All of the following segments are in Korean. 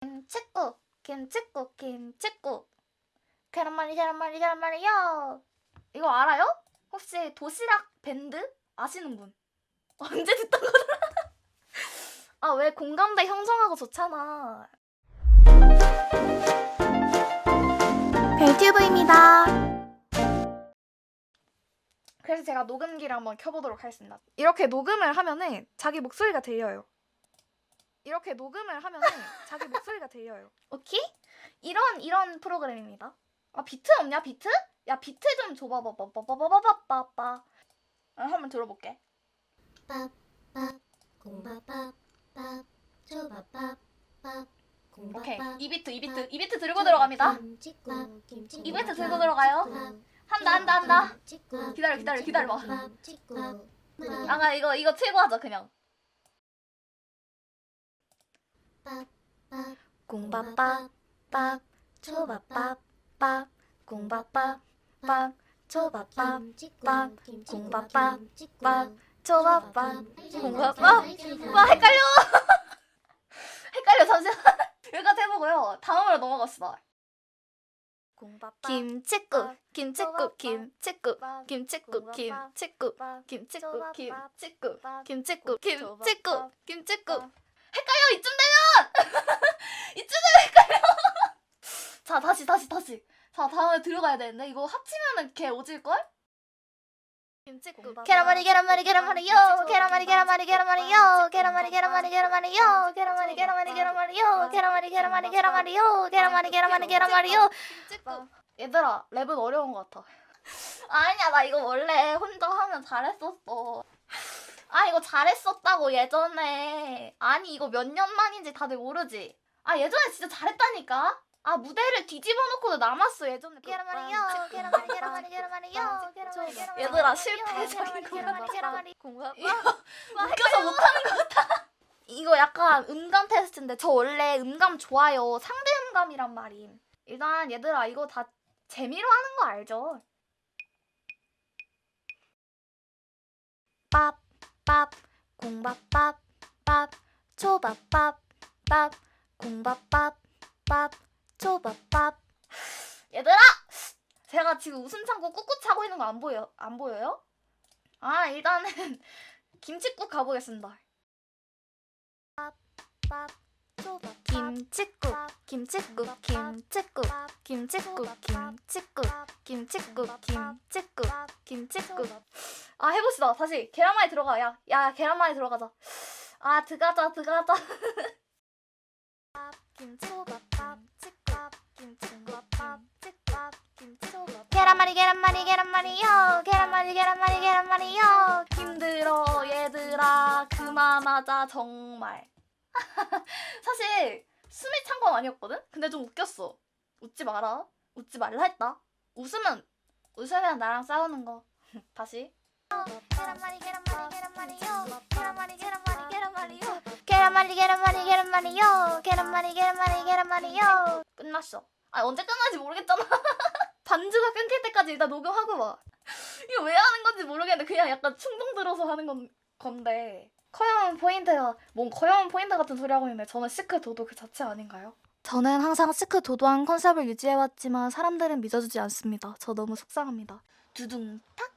김치국 김치국 김치국 계란말이 계란말이 계란말이요 이거 알아요? 혹시 도시락 밴드 아시는 분? 언제 듣던 거더라? 아 왜 공감대 형성하고 좋잖아 벨튜브입니다 그래서 제가 녹음기를 한번 켜보도록 하겠습니다 이렇게 녹음을 하면은 자기 목소리가 들려요 이렇게 녹음을 하면은 자기 목소리가 들려요. 오케이? 이런 이런 프로그램입니다. 아 비트 없냐 비트? 야 비트 좀 줘봐 봐봐 봐봐 봐봐 봐봐 봐. 아, 한번 들어볼게. 오케이 이 비트 이 비트 이 비트 들고 들어갑니다. 이 비트 들고 들어가요. 한다 한다 한다. 기다려, 기다려, 기다려 봐. 아가 이거 이거 틀고 하자 그냥. 공밥밥 밥 초밥밥 밥 공밥밥 밥 초밥밥 밥 공밥밥 와 헷갈려 헷갈려 잠시만 여기까지 해보고요 다음으로 넘어갑시다 김치국 김치국 김치국 김치국 김치국 김치국 김치국 김치국 김치국 김치국 헷갈려 이쯤 되면 이쯤 되면 헷갈려. 자 다시 다시 다시. 자 다음에 들어가야 되는데 이거 합치면은 걔 오질걸? 계란말이 계란말이 계란말이요. 계란말이 계란말이 계란말이요. 계란말이 계란말이 계란말이요. 계란말이 계란말이 계란말이요. 계란말이 계란말이 계란말이요. 계란말이 계란말이 계란말이요. 얘들아 랩은 어려운 것 같아. 아니야 나 이거 원래 혼자 하면 잘했었어. 아 이거 잘했었다고 예전에. 아니 이거 몇 년 만인지 다들 모르지? 아 예전에 진짜 잘했다니까? 아 무대를 뒤집어 놓고도 남았어 예전에. 계란말이요 계란말이 계란말이 계란말이요 계란말이 계란말이 얘들아 실패적인 계란말이 공감 웃겨서 못하는 것 같아. 이거 약간 음감 테스트인데 저 원래 음감 좋아요. 상대 음감이란 말임. 일단 얘들아 이거 다 재미로 하는 거 알죠? 밥, 공밥밥 공밥밥 밥 초밥밥 밥 공밥밥 밥 초밥밥 얘들아 제가 지금 웃음 참고 꾹꾹 차고 있는 거 안 보여 안 보여요? 아 일단은 김치국 가보겠습니다. 김치국 김치국 김치국 김치국 김치국 김치국 김치국 아 해봅시다. 다시 계란말이 들어가. 야, 야 계란말이 들어가자. 아 들어가자, 들어가자. 계란말이, 계란말이, 계란말이요. 계란말이, 계란말이, 계란말이요. 힘들어 얘들아 그만하자 정말. 사실 숨이 찬 건 아니었거든. 근데 좀 웃겼어. 웃지 마라. 웃지 말라 했다. 웃으면 웃으면 나랑 싸우는 거. 다시. 끝났어. 아 언제 끝날지 모르겠잖아. 반주가 끊길 때까지 일단 녹음하고 와. 이거 왜 하는 건지 모르겠는데 그냥 약간 충동 들어서 하는 건, 건데. 커요운 포인트가 뭔 커요운 포인트 같은 소리 하고 있는데 저는 시크 도도 그 자체 아닌가요? 저는 항상 시크 도도한 컨셉을 유지해왔지만 사람들은 믿어주지 않습니다. 저 너무 속상합니다. 두둥탁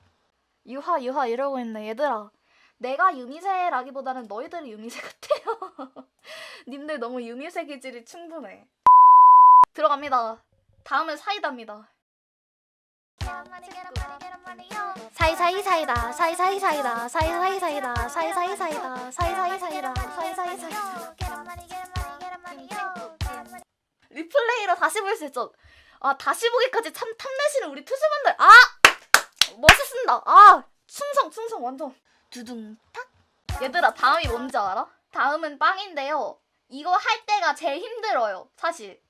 유하 유하 이러고 있네. 얘들아 내가 유미세라기보다는 너희들이 유미세 같아요. 님들 너무 유미세 기질이 충분해. 들어갑니다. 다음은 사이다입니다. 사이사이 사이다 사이사이 사이다 사이사이 사이다 사이사이 사이다 사이사이 사이다 사이사이 사이다. 리플레이로 다시 볼 수 있죠 아 다시 보기까지 참 탐내시는 우리 투수분들. 아 멋있습니다. 아 충성 충성 완전 두둥 탁. 얘들아 다음이 뭔지 알아? 다음은 빵인데요. 이거 할 때가 제일 힘들어요. 사실.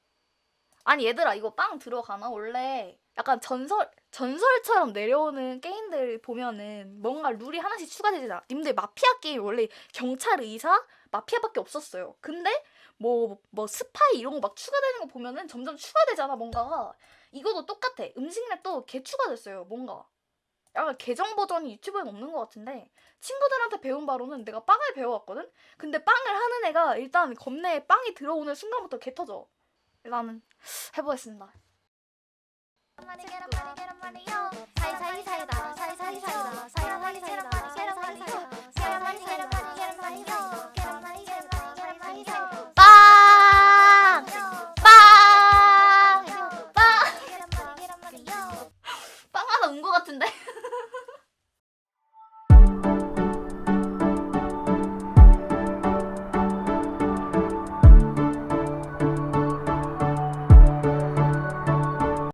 아니 얘들아 이거 빵 들어가나? 원래 약간 전설 전설처럼 내려오는 게임들 보면은 뭔가 룰이 하나씩 추가되잖아. 님들 마피아 게임 원래 경찰 의사 마피아밖에 없었어요. 근데 뭐뭐 스파이 이런 거 막 추가되는 거 보면은 점점 추가되잖아 뭔가가. 이거도 똑같아. 음식랩도 개 추가됐어요 뭔가. 약간 계정 버전이 유튜브엔 없는 것 같은데 친구들한테 배운 바로는 내가 빵을 배워왔거든? 근데 빵을 하는 애가 일단 겁내에 빵이 들어오는 순간부터 개 터져. 나는 해보겠습니다. 사이사이 사이다 사이사이 사이다 사이